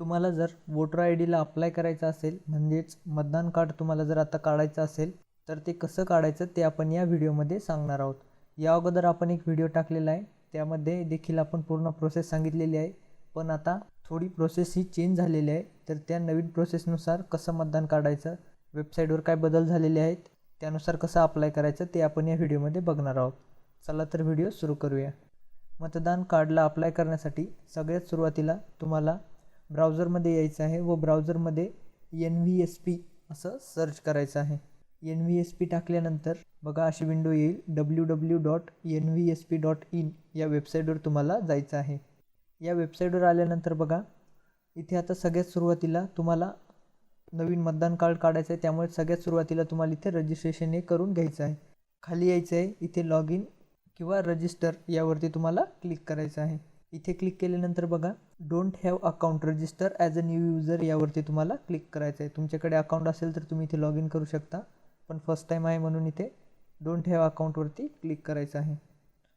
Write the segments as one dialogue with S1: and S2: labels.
S1: तुम्हाला जर voter I Dila apply करायचं असेल म्हणजेच मतदान कार्ड तुम्हाला जर आता काढायचं असेल तर ते कसं काढायचं ते आपण या व्हिडिओमध्ये सांगणार आहोत. या अगोदर आपण एक व्हिडिओ टाकलेला आहे त्यामध्ये देखील आपण पूर्ण प्रोसेस सांगितलेली आहे. पण आता थोडी प्रोसेस ही चेंज झालेली आहे तर त्या नवीन प्रोसेसनुसार कसं मतदान काढायचं वेबसाईटवर काय बदल झालेले आहेत त्यानुसार कसं अप्लाय करायचं ते आपण या व्हिडिओमध्ये बघणार आहोत. चला तर व्हिडिओ सुरू करूया. मतदान कार्डला अप्लाय करण्यासाठी सगळ्यात सुरुवातीला तुम्हाला ब्राउझरमध्ये यायचं आहे व ब्राउझरमध्ये एन व्ही एस पी असं सर्च करायचं आहे. एन व्ही एस पी टाकल्यानंतर बघा अशी विंडो येईल. W W dot N V S P dot in या वेबसाईटवर तुम्हाला जायचं आहे. या वेबसाईटवर आल्यानंतर बघा इथे आता सगळ्यात सुरुवातीला तुम्हाला नवीन मतदान कार्ड काढायचं आहे. त्यामुळे सगळ्यात सुरुवातीला तुम्हाला इथे रजिस्ट्रेशन हे करून घ्यायचं आहे. खाली यायचं आहे इथे लॉग इन किंवा रजिस्टर यावरती तुम्हाला क्लिक करायचं आहे. इथे क्लिक केल्यानंतर बघा don't have account register as a new user यावरती तुम्हाला क्लिक करायचं आहे. तुमच्याकडे अकाउंट असेल तर तुम्ही इथे लॉग इन करू शकता. पण फर्स्ट टाईम आहे म्हणून इथे डोंट हॅव अकाउंटवरती क्लिक करायचं आहे.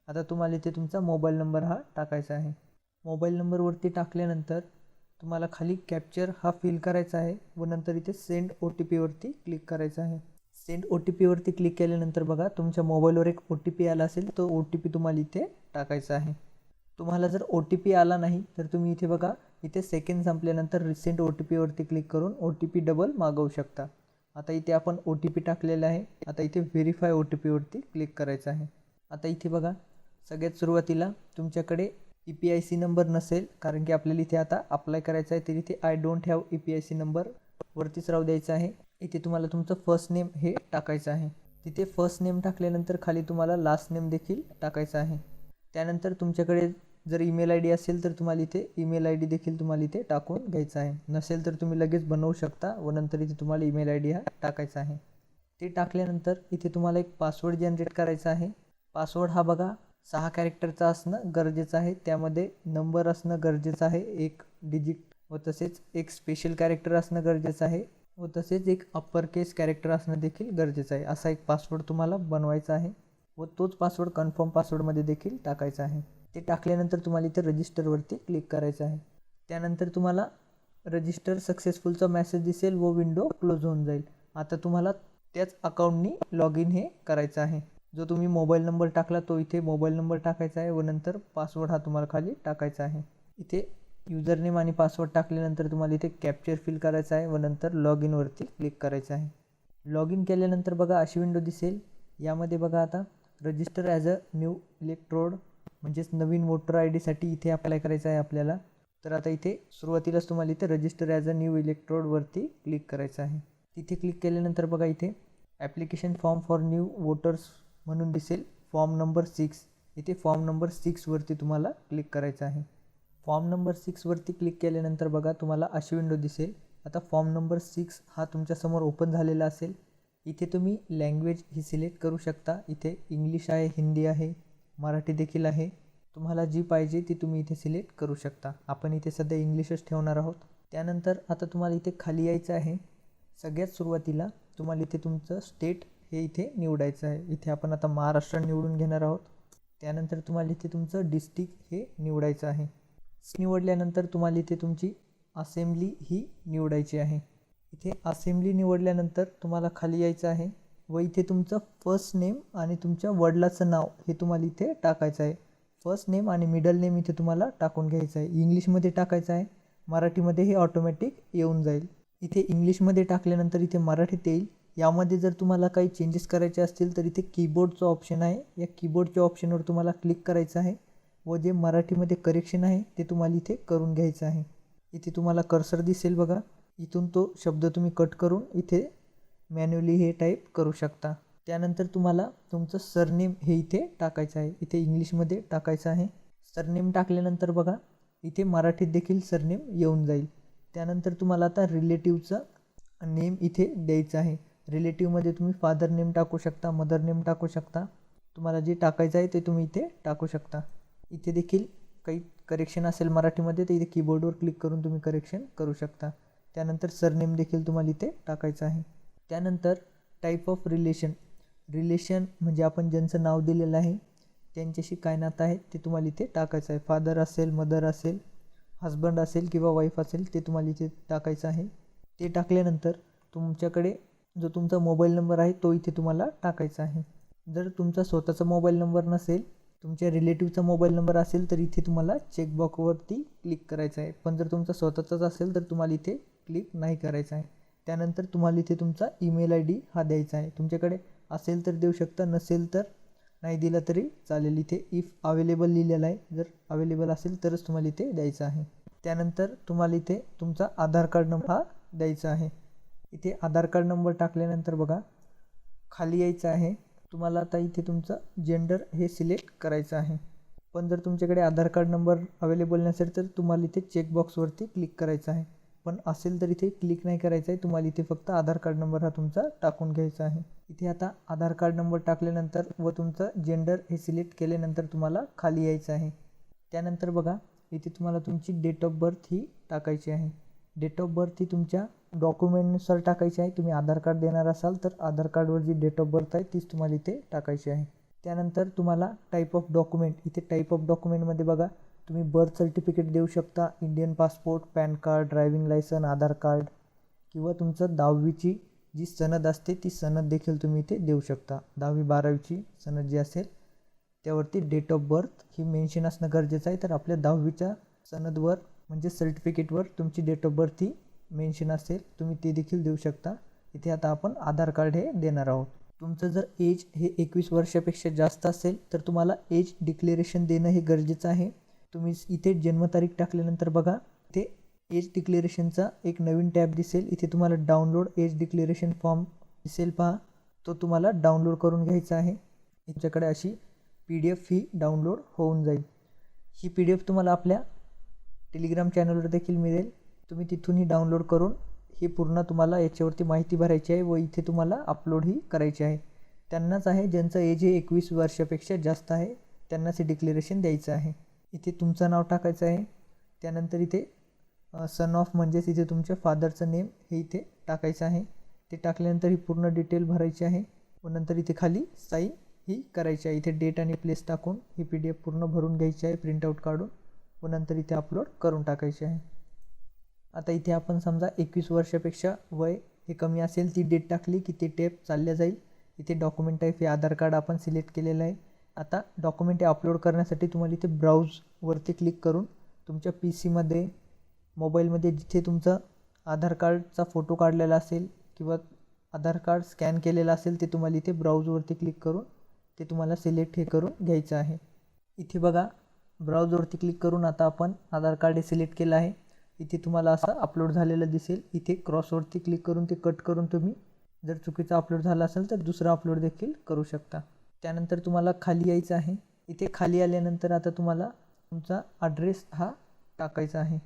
S1: आता तुम्हाला इथे तुमचा मोबाईल नंबर हा टाकायचा आहे. मोबाईल नंबरवरती टाकल्यानंतर तुम्हाला खाली कॅप्चर हा फिल करायचा आहे व नंतर इथे सेंड ओ टी पीवरती क्लिक करायचं आहे. सेंड ओ टी पीवरती क्लिक केल्यानंतर बघा तुमच्या मोबाईलवर एक ओ टी पी आला असेल तो ओ टी पी तुम्हाला इथे टाकायचा आहे. तुम्हाला जर ओ टी पी आला नाही तर तुम्ही इथे बघा इथे सेकंड संपल्यानंतर रिसेंट ओ टी पीवरती क्लिक करून ओ टी पी डबल मागवू शकता. आता इथे आपण ओ टी पी टाकलेला आहे. आता इथे व्हेरीफाय ओ टी पीवरती क्लिक करायचं आहे. आता इथे बघा सगळ्यात सुरुवातीला तुमच्याकडे E P I C number नसेल कारण की आपल्याला इथे आता अप्लाय करायचं आहे तर इथे I don't have E P I C number वरतीच राहू द्यायचं आहे. इथे तुम्हाला तुमचं फर्स्ट नेम हे टाकायचं आहे. तिथे फर्स्ट नेम टाकल्यानंतर खाली तुम्हाला लास्ट नेम देखील टाकायचं आहे. त्यानंतर तुमच्याकडे जर ईमेल आय डी असेल तर तुम्हाला इथे ईमेल आय डी देखील तुम्हाला इथे टाकून घ्यायचा आहे. नसेल तर तुम्ही लगेच बनवू शकता व नंतर इथे तुम्हाला ईमेल आय डी हा टाकायचा आहे. ते टाकल्यानंतर इथे तुम्हाला एक पासवर्ड जनरेट करायचा आहे. पासवर्ड हा बघा सहा कॅरेक्टरचा असणं गरजेचं आहे. त्यामध्ये नंबर असणं गरजेचं आहे. एक डिजिट व तसेच एक स्पेशल कॅरेक्टर असणं गरजेचं आहे. व तसेच एक अप्पर केस कॅरेक्टर असणं देखील गरजेचं आहे. असा एक पासवर्ड तुम्हाला बनवायचा आहे. व तोच पासवर्ड कन्फर्म पासवर्डमध्ये देखील टाकायचा आहे. ते टाकल्यानंतर तुम्हाला इथे रजिस्टरवरती क्लिक करायचं आहे. त्यानंतर तुम्हाला रजिस्टर सक्सेसफुलचा मेसेज दिसेल व विंडो क्लोज होऊन जाईल. आता तुम्हाला त्याच अकाउंटनी लॉग इन हे करायचं आहे. जो तुम्ही मोबाईल नंबर टाकला तो इथे मोबाईल नंबर टाकायचा आहे व नंतर पासवर्ड हा तुम्हाला खाली टाकायचा आहे. इथे युजर नेम आणि पासवर्ड टाकल्यानंतर तुम्हाला इथे कॅप्चर फिल करायचा आहे व नंतर लॉग इनवरती क्लिक करायचं आहे. लॉग इन केल्यानंतर बघा अशी विंडो दिसेल. यामध्ये बघा आता register as a new elector म्हणजेच नवीन वोटर आय डीसाठी इथे अप्लाय करायचं आहे आपल्याला. तर आता इथे सुरुवातीलाच तुम्हाला इथे रजिस्टर ॲज अ न्यू इलेक्ट्रोडवरती क्लिक करायचं आहे. तिथे क्लिक केल्यानंतर बघा इथे application form for new voters म्हणून दिसेल. फॉर्म नंबर सिक्स इथे फॉर्म नंबर सिक्सवरती तुम्हाला क्लिक करायचं आहे. फॉर्म नंबर सिक्सवरती क्लिक केल्यानंतर बघा तुम्हाला अशी विंडो दिसेल. आता फॉर्म नंबर सिक्स हा तुमच्यासमोर ओपन झालेला असेल. इथे तुम्ही लँग्वेज ही सिलेक्ट करू शकता. इथे इंग्लिश आहे हिंदी आहे मराठी देखील आहे. तुम्हाला जी पाहिजे ती तुम्ही इथे सिलेक्ट करू शकता. आपण इथे सध्या इंग्लिशच ठेवणार आहोत. त्यानंतर आता तुम्हाला इथे खाली यायचं आहे. सगळ्यात सुरुवातीला तुम्हाला इथे तुमचं स्टेट हे इथे निवडायचं आहे. इथे आपण आता महाराष्ट्र निवडून घेणार आहोत. त्यानंतर तुम्हाला इथे तुमचं डिस्ट्रिक्ट हे निवडायचं आहे. निवडल्यानंतर तुम्हाला इथे तुमची असेंब्ली ही निवडायची आहे. इथे असेंब्ली निवडल्यानंतर तुम्हाला खाली यायचं आहे. व इथे तुमचं फर्स्ट नेम आणि तुमच्या वडिलाचं नाव हे तुम्हाला इथे टाकायचं आहे. फर्स्ट नेम आणि मिडल नेम इथे तुम्हाला टाकून घ्यायचं आहे. इंग्लिशमध्ये टाकायचं आहे. मराठीमध्ये हे ऑटोमॅटिक येऊन जाईल. इथे इंग्लिशमध्ये टाकल्यानंतर इथे मराठीत येईल. यामध्ये जर तुम्हाला काही चेंजेस करायचे असतील तर इथे कीबोर्डचं ऑप्शन आहे. या कीबोर्डच्या ऑप्शनवर तुम्हाला क्लिक करायचं आहे. व जे मराठीमध्ये करेक्शन आहे ते तुम्हाला इथे करून घ्यायचं आहे. इथे तुम्हाला कर्सर दिसेल बघा. इथून तो शब्द तुम्ही कट करून इथे मॅन्युअली हे टाईप करू शकता. त्यानंतर तुम्हाला तुमचं सरनेम हे इथे टाकायचं आहे. इथे इंग्लिशमध्ये टाकायचं आहे. सरनेम टाकल्यानंतर बघा इथे मराठीत देखील सरनेम येऊन जाईल. त्यानंतर तुम्हाला आता रिलेटिव्हचं नेम इथे द्यायचं आहे. रिलेटिव्हमध्ये तुम्ही फादर नेम टाकू शकता मदर नेम टाकू शकता. तुम्हाला जे टाकायचं आहे ते तुम्ही इथे टाकू शकता. इथे देखील काही करेक्शन असेल मराठीमध्ये तर इथे कीबोर्डवर क्लिक करून तुम्ही करेक्शन करू शकता. त्यानंतर सरनेम देखील तुम्हाला इथे टाकायचं आहे. त्यानंतर टाईप ऑफ रिलेशन रिलेशन म्हणजे आपण ज्यांचं नाव दिलेलं आहे त्यांच्याशी काय नातं आहे ते तुम्हाला इथे टाकायचं आहे. फादर असेल मदर असेल हजबंड असेल किंवा वाईफ असेल ते तुम्हाला इथे टाकायचं आहे. ते टाकल्यानंतर तुमच्याकडे जो तुमचा मोबाईल नंबर आहे तो इथे तुम्हाला टाकायचा आहे. जर तुमचा स्वतःचा मोबाईल नंबर नसेल तुमच्या रिलेटिव्हचा मोबाईल नंबर असेल तर इथे तुम्हाला चेकबॉक्सवरती क्लिक करायचं आहे. पण जर तुमचा स्वतःचाच असेल तर तुम्हाला इथे क्लिक नाही करायचं आहे. त्यानंतर तुम्हाला इथे तुमचा ईमेल आय डी हा द्यायचा आहे. तुमच्याकडे असेल तर देऊ शकता नसेल तर नाही दिला तरी चालेल. इथे इफ अवेलेबल लिहिलेलं आहे. जर अवेलेबल असेल तरच तुम्हाला इथे द्यायचं आहे. त्यानंतर तुम्हाला इथे तुमचा आधार कार्ड नंबर हा द्यायचा आहे. इथे आधार कार्ड नंबर टाकल्यानंतर बघा खाली यायचं आहे. तुम्हाला आता इथे तुमचं जेंडर हे सिलेक्ट करायचं आहे. पण जर तुमच्याकडे आधार कार्ड नंबर अवेलेबल नसेल तर तुम्हाला इथे चेकबॉक्सवरती क्लिक करायचं आहे. पण असेल तर इथे क्लिक नाही करायचं आहे तुम्हाला इथे फक्त आधार कार्ड नंबर हा तुमचा टाकून घ्यायचा आहे. इथे आता आधार कार्ड नंबर टाकल्यानंतर व तुमचं जेंडर हे सिलेक्ट केल्यानंतर तुम्हाला खाली यायचं आहे. त्यानंतर बघा इथे तुम्हाला तुमची डेट ऑफ बर्थ ही टाकायची आहे. डेट ऑफ बर्थ ही तुमच्या डॉक्युमेंटनुसार टाकायची आहे. तुम्ही आधार कार्ड देणार असाल तर आधार कार्डवर जी डेट ऑफ बर्थ आहे तीच तुम्हाला इथे टाकायची आहे. त्यानंतर तुम्हाला टाईप ऑफ डॉक्युमेंट इथे टाईप ऑफ डॉक्युमेंटमध्ये बघा तुम्ही बर्थ सर्टिफिकेट देऊ शकता Indian passport PAN card driving licence Aadhaar card किंवा तुमचं दहावीची जी सनद असते ती सनद देखील तुम्ही इथे देऊ शकता. दहावी बारावीची सनद जी असेल त्यावरती डेट ऑफ बर्थ ही मेन्शन असणं गरजेचं आहे. तर आपल्या दहावीच्या सनदवर म्हणजे सर्टिफिकेटवर तुमची डेट ऑफ बर्थ ही मेन्शन असेल तुम्ही ते देखील देऊ शकता. इथे आता आपण आधार कार्ड हे देणार आहोत. तुमचं जर एज हे एकवीस वर्षापेक्षा जास्त असेल तर तुम्हाला एज डिक्लेरेशन देणं हे गरजेचं आहे. तुम्ही इथे जन्मतारीख टाकल्यानंतर बघा ते एज डिक्लेरेशनचा एक नवीन टॅब दिसेल. इथे तुम्हाला डाउनलोड एज डिक्लेरेशन फॉर्म दिसेल. पहा तो तुम्हाला डाउनलोड करून घ्यायचा आहे. तुमच्याकडे अशी पी डी एफ ही डाउनलोड होऊन जाईल. ही पी डी एफ तुम्हाला आपल्या टेलिग्राम चॅनलवर देखील मिळेल. तुम्ही तिथूनही डाउनलोड करून ही पूर्ण तुम्हाला याच्यावरती माहिती भरायची आहे व इथे तुम्हाला अपलोडही करायची आहे. त्यांनाच आहे ज्यांचं एज हे एकवीस वर्षापेक्षा जास्त आहे त्यांनाच हे डिक्लेरेशन द्यायचं आहे. इथे तुमचं नाव टाकायचं आहे. त्यानंतर इथे सन ऑफ म्हणजेच इथे तुमच्या फादरचं नेम हे इथे टाकायचं आहे. ते टाकल्यानंतर ही पूर्ण डिटेल भरायची आहे. व नंतर इथे खाली साईन ही करायची आहे. इथे डेट आणि प्लेस टाकून ही पी डी एफ पूर्ण भरून घ्यायची आहे प्रिंटआउट काढून. व नंतर इथे अपलोड करून टाकायची आहे. आता इथे आपण समजा एकवीस वर्षापेक्षा वय हे कमी असेल ती डेट टाकली की ते टेप चालल्या जाईल. इथे डॉक्युमेंट टाईप हे आधार कार्ड आपण सिलेक्ट केलेलं आहे. आता डॉक्युमेंट अपलोड करण्यासाठी तुम्हाला इथे ब्राउजवरती क्लिक करून तुमच्या पी सीमध्ये मोबाईलमध्ये जिथे तुमचं आधार कार्डचा फोटो काढलेला असेल किंवा आधार कार्ड स्कॅन केलेलं असेल ते तुम्हाला इथे ब्राउजवरती क्लिक करून ते तुम्हाला सिलेक्ट हे करून घ्यायचं आहे. इथे बघा ब्राउजवरती क्लिक करून आता आपण आधार कार्ड हे सिलेक्ट केलं आहे. इथे तुम्हाला असं अपलोड झालेलं दिसेल. इथे क्रॉसवरती क्लिक करून ते कट करून तुम्ही जर चुकीचा अपलोड झाला असेल तर दुसरा अपलोड देखील करू शकता. त्यानंतर तुम्हाला खाली यायचं आहे. इथे खाली आल्यानंतर आता तुम्हाला तुमचा ॲड्रेस हा टाकायचा आहे.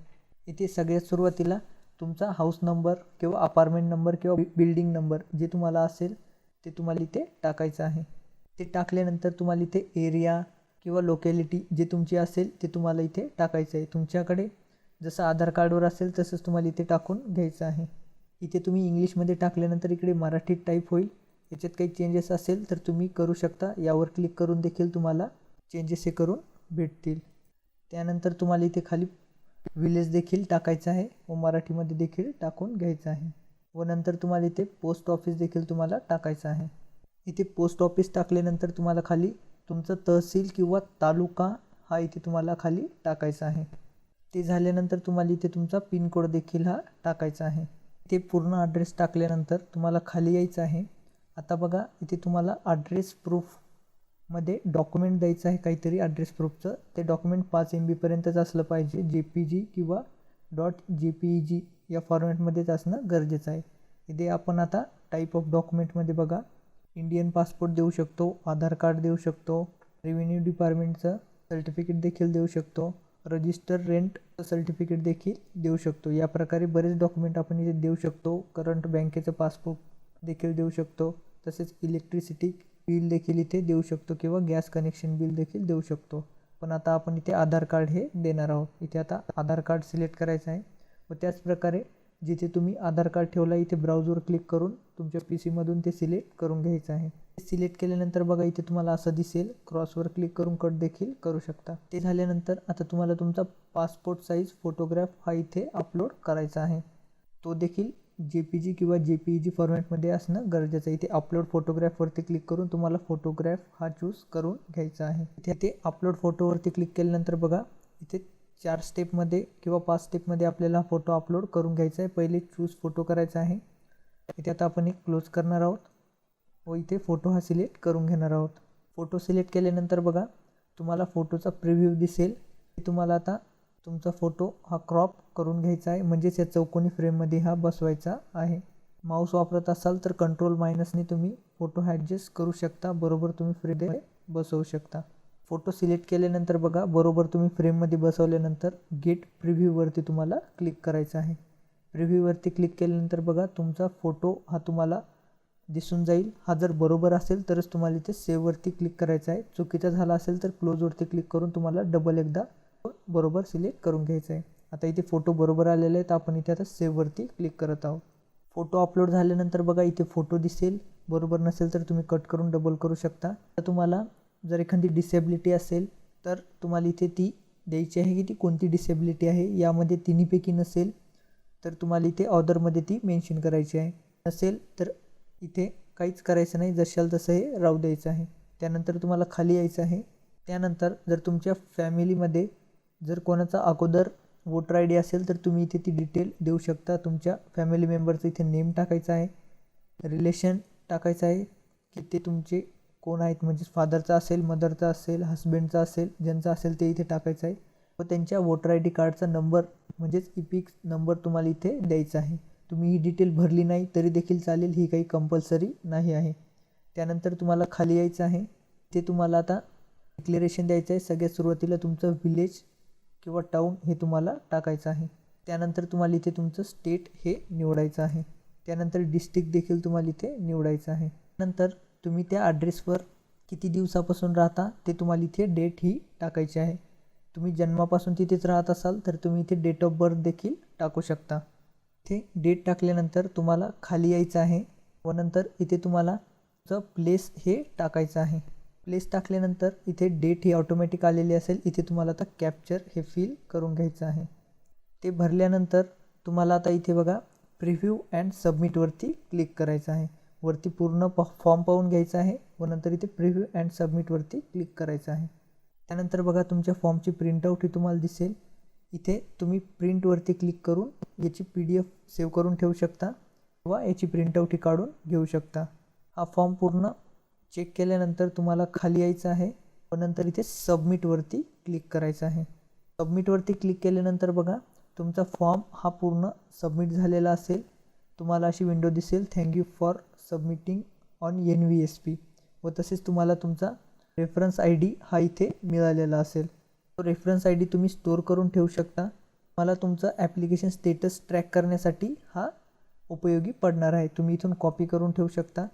S1: इथे सगळ्यात सुरुवातीला तुमचा हाऊस नंबर किंवा अपार्टमेंट नंबर किंवा बिल्डिंग नंबर जे तुम्हाला असेल ते तुम्हाला इथे टाकायचं आहे. ते टाकल्यानंतर तुम्हाला इथे एरिया किंवा लोकॅलिटी जे तुमची असेल ते तुम्हाला इथे टाकायचं आहे. तुमच्याकडे जसं आधार कार्डवर असेल तसंच तुम्हाला इथे टाकून घ्यायचं आहे. इथे तुम्ही इंग्लिशमध्ये टाकल्यानंतर इकडे मराठीत टाईप होईल. याच्यात काही चेंजेस असेल तर तुम्ही करू शकता. यावर क्लिक करून देखील तुम्हाला चेंजेस हे करून भेटतील. त्यानंतर तुम्हाला इथे खाली विलेज देखील टाकायचं आहे. व मराठीमध्ये देखील टाकून घ्यायचं आहे. व नंतर तुम्हाला इथे पोस्ट ऑफिस देखील तुम्हाला टाकायचं आहे. इथे पोस्ट ऑफिस टाकल्यानंतर तुम्हाला खाली तुमचं तहसील किंवा तालुका हा इथे तुम्हाला खाली टाकायचा आहे. ते झाल्यानंतर तुम्हाला इथे तुमचा पिनकोड देखील हा टाकायचा आहे. ते पूर्ण ॲड्रेस टाकल्यानंतर तुम्हाला खाली यायचं आहे. आता बघा इथे तुम्हाला ॲड्रेस प्रूफमध्ये डॉक्युमेंट द्यायचं आहे काहीतरी. ॲड्रेस प्रूफचं ते डॉक्युमेंट पाच एम बीपर्यंतच असलं पाहिजे. जे पी जी किंवा डॉट जे पी ई जी या फॉर्मॅटमध्येच असणं गरजेचं आहे. इथे आपण आता टाईप ऑफ डॉक्युमेंटमध्ये बघा इंडियन पासपोर्ट देऊ शकतो आधार कार्ड देऊ शकतो रेव्हेन्यू डिपार्टमेंटचं सर्टिफिकेट देखील देऊ शकतो रजिस्टर रेंट सर्टिफिकेट देखील देऊ शकतो. या प्रकारे बरेच डॉक्युमेंट आपण इथे देऊ शकतो. करंट बँकेचं पासबुक देखील देऊ शकतो. तसेच इलेक्ट्रिसिटी बिल देखील इथे देऊ शकतो किंवा गॅस कनेक्शन बिल देखील देऊ शकतो. पण आता आपण इथे आधार कार्ड हे देणार आहोत. इथे आता आधार कार्ड सिलेक्ट करायचं आहे. व त्याचप्रकारे जिथे तुम्ही आधार कार्ड ठेवला इथे ब्राउजवर क्लिक करून तुमच्या पी सीमधून ते सिलेक्ट करून घ्यायचं आहे. सिलेक्ट केल्यानंतर बघा इथे तुम्हाला असं दिसेल. क्रॉसवर क्लिक करून कट देखील करू शकता. ते झाल्यानंतर आता तुम्हाला तुमचा पासपोर्ट साईज फोटोग्राफ हा इथे अपलोड करायचा आहे. तो देखील जे पी जी किंवा जे पी जी फॉर्मॅटमध्ये असणं गरजेचं आहे. इथे अपलोड फोटोग्राफवरती क्लिक करून तुम्हाला फोटोग्राफ हा चूज करून घ्यायचा आहे. इथे ते अपलोड फोटोवरती क्लिक केल्यानंतर बघा इथे चार स्टेपमध्ये किंवा पाच स्टेपमध्ये आपल्याला फोटो अपलोड करून घ्यायचा आहे. पहिले चूज फोटो करायचा आहे. इथे आता आपण एक क्लोज करणार आहोत व इथे फोटो हा सिलेक्ट करून घेणार आहोत. फोटो सिलेक्ट केल्यानंतर बघा तुम्हाला फोटोचा प्रिव्ह्यू दिसेल. तुम्हाला आता तुमचा फोटो हा क्रॉप करून घ्यायचा आहे. म्हणजेच या चौकोनी फ्रेममध्ये हा बसवायचा आहे. माऊस वापरत असाल तर कंट्रोल मायनसने तुम्ही फोटो ॲडजस्ट करू शकता. बरोबर तुम्ही फ्रेम बसवू शकता. फोटो सिलेक्ट केल्यानंतर बघा बरोबर तुम्ही फ्रेममध्ये बसवल्यानंतर गेट प्रिव्ह्यूवरती तुम्हाला क्लिक करायचं आहे. प्रिव्ह्यूवरती क्लिक केल्यानंतर बघा तुमचा फोटो हा तुम्हाला दिसून जाईल. हा जर बरोबर असेल तरच तुम्हाला इथे सेव्हवरती क्लिक करायचं आहे. चुकीचा झाला असेल तर क्लोजवरती क्लिक करून तुम्हाला डबल एकदा बरोबर सिलेक्ट करून घ्यायचं आहे आता इथे फोटो बरोबर आलेले आहेत आपण इथे आता सेव्हवरती क्लिक करत आहोत. फोटो अपलोड झाल्यानंतर बघा इथे फोटो दिसेल. बरोबर नसेल तर तुम्ही कट करून डबल करू शकता. तर तुम्हाला जर एखादी डिसेबिलिटी असेल तर तुम्हाला इथे ती द्यायची आहे की ती कोणती डिसेबिलिटी आहे यामध्ये तिन्हीपैकी नसेल तर तुम्हाला इथे ऑर्डरमध्ये ती मेन्शन करायची आहे. नसेल तर इथे काहीच करायचं नाही जशाल तसं हे राहू द्यायचं आहे. त्यानंतर तुम्हाला खाली यायचं आहे. त्यानंतर जर तुमच्या फॅमिलीमध्ये जर कोणाचा अगोदर वोटर आय डी असेल तर तुम्ही इथे ती डिटेल देऊ शकता. तुमच्या फॅमिली मेंबरचं इथे नेम टाकायचं आहे रिलेशन टाकायचं आहे की ते तुमचे कोण आहेत? म्हणजे फादरचा असेल मदरचा असेल हस्बंडचा असेल ज्यांचा असेल ते इथे टाकायचं आहे. व त्यांच्या वोटर आय डी कार्डचा नंबर म्हणजेच इपिक नंबर तुम्हाला इथे द्यायचा आहे. तुम्ही ही डिटेल भरली नाही तरी देखील चालेल. ही काही कंपल्सरी नाही आहे. त्यानंतर तुम्हाला खाली यायचं आहे. ते तुम्हाला आता डिक्लेरेशन द्यायचं आहे. सगळ्यात सुरुवातीला तुमचं विलेज किंवा टाऊन हे तुम्हाला टाकायचं आहे. त्यानंतर तुम्हाला इथे तुमचं स्टेट हे निवडायचं आहे. त्यानंतर डिस्ट्रिक्ट देखील तुम्हाला इथे निवडायचं आहे. नंतर तुम्ही त्या ॲड्रेसवर किती दिवसापासून राहता ते तुम्हाला इथे डेट ही टाकायची आहे. तुम्ही जन्मापासून तिथेच राहत असाल तर तुम्ही इथे डेट ऑफ बर्थ देखील टाकू शकता. इथे डेट टाकल्यानंतर तुम्हाला खाली यायचं आहे व नंतर इथे तुम्हाला प्लेस हे टाकायचं आहे. प्लेस टाकल्यानंतर इथे डेट ही ऑटोमॅटिक आलेली असेल. इथे तुम्हाला आता कॅप्चर हे फिल करून घ्यायचं आहे. ते भरल्यानंतर तुम्हाला आता इथे बघा प्रिव्ह्यू अँड सबमिटवरती क्लिक करायचं आहे. वरती पूर्ण प फॉर्म पाहून घ्यायचा आहे व नंतर इथे प्रिव्ह्यू अँड सबमिटवरती क्लिक करायचं आहे. त्यानंतर बघा तुमच्या फॉर्मची प्रिंटआउट ही तुम्हाला दिसेल. इथे तुम्ही प्रिंटवरती क्लिक करून याची पी डी एफ सेव्ह करून ठेवू शकता किंवा याची प्रिंटआउट ही काढून घेऊ शकता. हा फॉर्म पूर्ण चेक केल्यानंतर तुम्हाला खाली यायचं आहे. व नंतर इथे सबमिटवरती क्लिक करायचं आहे. सबमिटवरती क्लिक केल्यानंतर बघा तुमचा फॉर्म हा पूर्ण सबमिट झालेला असेल. तुम्हाला अशी विंडो दिसेल thank you for submitting on N V S P व तसेच तुम्हाला तुमचा रेफरन्स आय डी हा इथे मिळालेला असेल. तो रेफरन्स आय डी तुम्ही स्टोअर करून ठेवू शकता. मला तुमचं ॲप्लिकेशन स्टेटस ट्रॅक करण्यासाठी हा उपयोगी पडणार आहे. तुम्ही इथून कॉपी करून ठेवू शकता.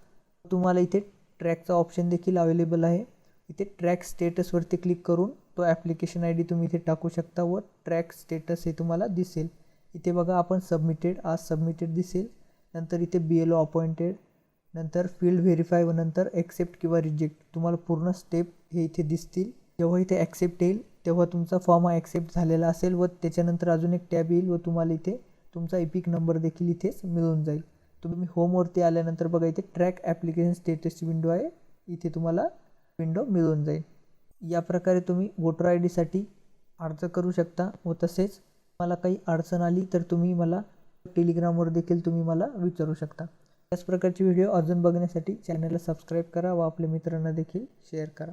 S1: तुम्हाला इथे ट्रॅकचा ऑप्शन देखील अवेलेबल आहे. इथे ट्रॅक स्टेटसवरती क्लिक करून तो ॲप्लिकेशन आय डी तुम्ही इथे टाकू शकता व ट्रॅक स्टेटस हे तुम्हाला दिसेल. इथे बघा आपण सबमिटेड आज सबमिटेड दिसेल. नंतर इथे बी एल ओ अपॉइंटेड नंतर फील्ड व्हेरीफाय व नंतर ॲक्सेप्ट किंवा रिजेक्ट तुम्हाला पूर्ण स्टेप हे इथे दिसतील. जेव्हा इथे ॲक्सेप्ट येईल तेव्हा तुमचा फॉर्म हा ॲक्सेप्ट झालेला असेल व त्याच्यानंतर अजून एक टॅब येईल व तुम्हाला इथे तुमचा इपिक नंबर देखील इथेच मिळून जाईल. तुम्ही होमवरती आल्यानंतर बघा इथे ट्रॅक ॲप्लिकेशन स्टेटसची विंडो आहे. इथे तुम्हाला विंडो मिळून जाईल. या प्रकारे तुम्ही वोटर आय डीसाठी अर्ज करू शकता व तसेच मला काही अडचण आली तर तुम्ही मला टेलिग्रामवर देखील तुम्ही मला विचारू शकता. याच प्रकारचे व्हिडिओ अजून बघण्यासाठी चॅनलला सबस्क्राईब करा व आपल्या मित्रांना देखील शेअर करा.